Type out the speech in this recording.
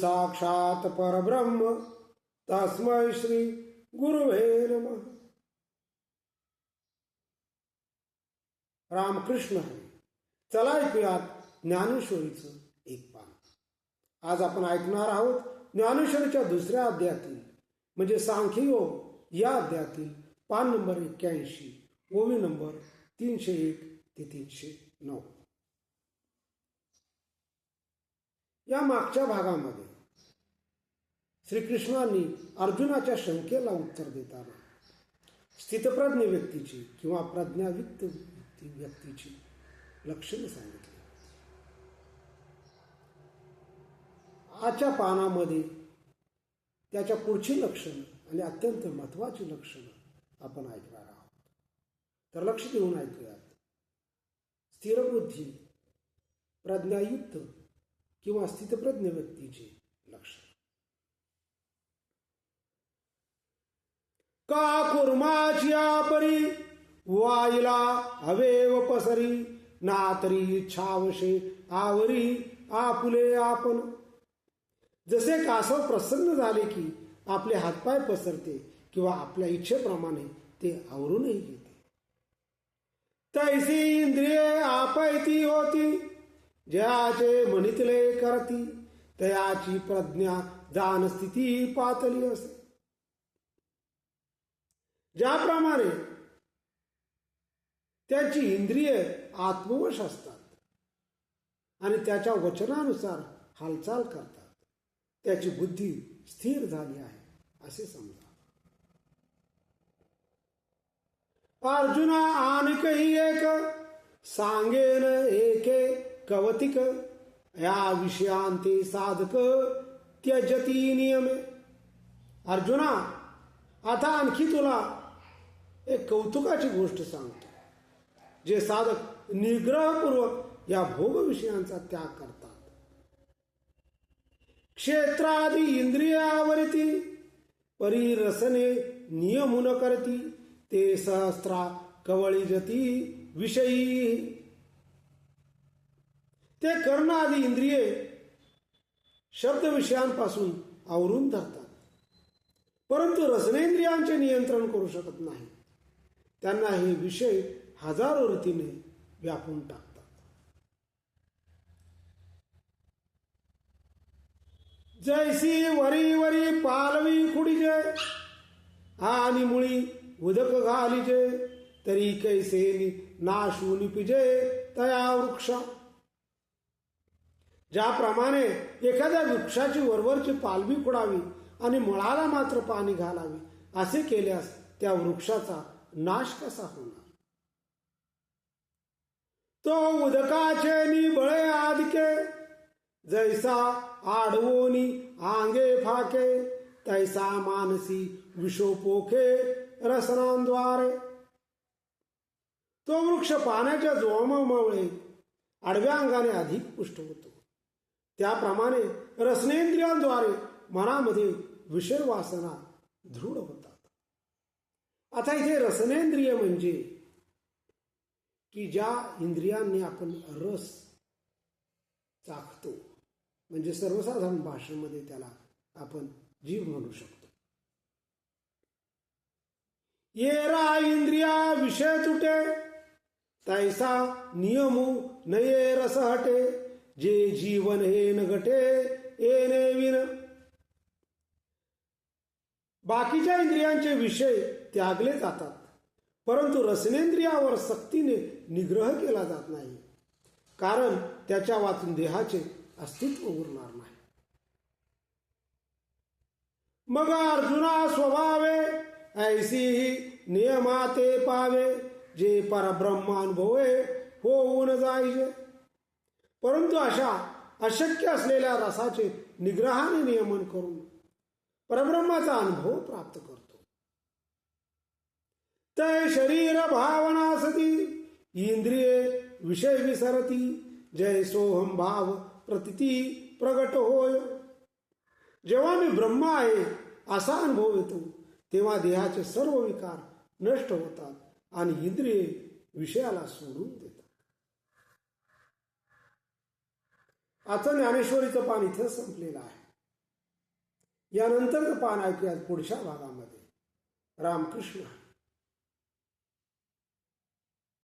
साक्षात परब्रह्म। तस्मै श्री गुरुवे नम। रामकृष्ण चला ऐकूयात ज्ञानेश्वरीचं एक पान। आज आपण ऐकणार आहोत ज्ञानेश्वरीच्या दुसऱ्या अध्यायातील म्हणजे सांख्ययोग या अध्यायातील पान नंबर एक्क्याऐंशी ओवी नंबर तीनशे एक ते तीनशे नऊ. या मागच्या भागामध्ये श्रीकृष्णांनी अर्जुनाच्या शंकेला उत्तर देताना स्थितप्रज्ञ व्यक्तीची किंवा प्रज्ञायुक्त व्यक्तीची लक्षणे सांगितली. आजच्या पानामध्ये त्याच्या पुढची लक्षणं आणि अत्यंत महत्वाची लक्षणं आपण ऐकणार आहोत. तर लक्ष देऊन ऐकूयात. स्थिरबुद्धी प्रज्ञायुक्त किंवा स्थितप्रज्ञ व्यक्तीचे लक्षण का कुर्माची परी वाईला हवेव पसरी नातरी छावशे आवरी आपुले आपण. जसे कासव प्रसन्न झाले की आपले हातपाय पसरते किंवा आपल्या इच्छेप्रमाणे ते आवरूनही घेते. तैसी इंद्रिये आपैती होती जयाचे म्हणितले करती तयाची प्रज्ञा जाणस्थिती पातळी असे. ज्याप्रमाणे त्याची इंद्रिय आत्मवश असतात आणि त्याच्या वचनानुसार हालचाल करतात. त्याची बुद्धी स्थिर झाली आहे असे समजा. अर्जुना आणखही एक सांगेन एके कवतिक या विषयांते साधक त्यजती नियमे. अर्जुना आता आणखी तुला एक कौतुकाची गोष्ट सांगतो. जे साधक निग्रहपूर्वक या भोग विषयांचा त्याग करतात. क्षेत्रादी इंद्रियावरती परिरसने नियमुन करती ते सहस्रा कवळी जती विषयी. ते कर्ण आदी इंद्रिये शब्द विषयांपासून आवरून धरतात. परंतु रसनेंद्रियांचे नियंत्रण करू शकत नाही. त्यांना हे विषय हजारो रीतीने व्यापून टाकतात. जैसी वरी वरी पालवी खुडीजे आणि मुळी उदक घालिजे तरी कैसे नाशू निपिजे तया वृक्ष. ज्याप्रमाणे एखाद्या वृक्षाची वरवरची पालवी खुडावी आणि मुळाला मात्र पाणी घालावे असे केल्यास त्या वृक्षाचा नाश कसा होणार? तो उदकाचे निबळे आदके जैसा आडवोनी आंगे फाके तैसा मानसी विषोपोखे रसनांद्वारे. तो वृक्ष पाण्याच्या जोमामुळे आडव्या अंगाने अधिक पुष्ट होतो. त्याप्रमाणे रसनेंद्रियांद्वारे मनामध्ये विषय वासना दृढ होते. आता इथे रसनेंद्रिय म्हणजे की ज्या इंद्रियांनी आपण रस चाखतो म्हणजे सर्वसाधारण भाषेमध्ये त्याला आपण जीव म्हणू शकतो. येरा इंद्रिया विषय तुटे तैसा नियमू नये रस हटे जे जीवन हे न घटे येणे विन. बाकीच्या इंद्रियांचे विषय त्यागले जातात. परंतु रसनेंद्रियावर सक्तीने निग्रह केला जात नाही. कारण त्याच्या वाचून देहाचे अस्तित्व उरणार नाही. मग अर्जुना स्वभावे ऐसी ही नियमाते पावे जे परब्रह्म अनुभवे होऊन जायचे परंतु अशा अशक्य असलेल्या रसाचे निग्रहाने नियमन करून परब्रह्माचा अनुभव प्राप्त करतो. ते शरीर भावना सती इंद्रिये विषय विसरती जय सोहम भाव प्रतिती प्रगट होय जेव्हा मी ब्रह्म आहे असा अनुभव येतो तेव्हा देहाचे सर्व विकार नष्ट होतात आणि इंद्रिये विषयाला सोडून देतात. आजचं ज्ञानेश्वरीचं पान इथं संपलेलं आहे. यानंतरचं पान ऐकूया पुढच्या भागामध्ये. रामकृष्ण.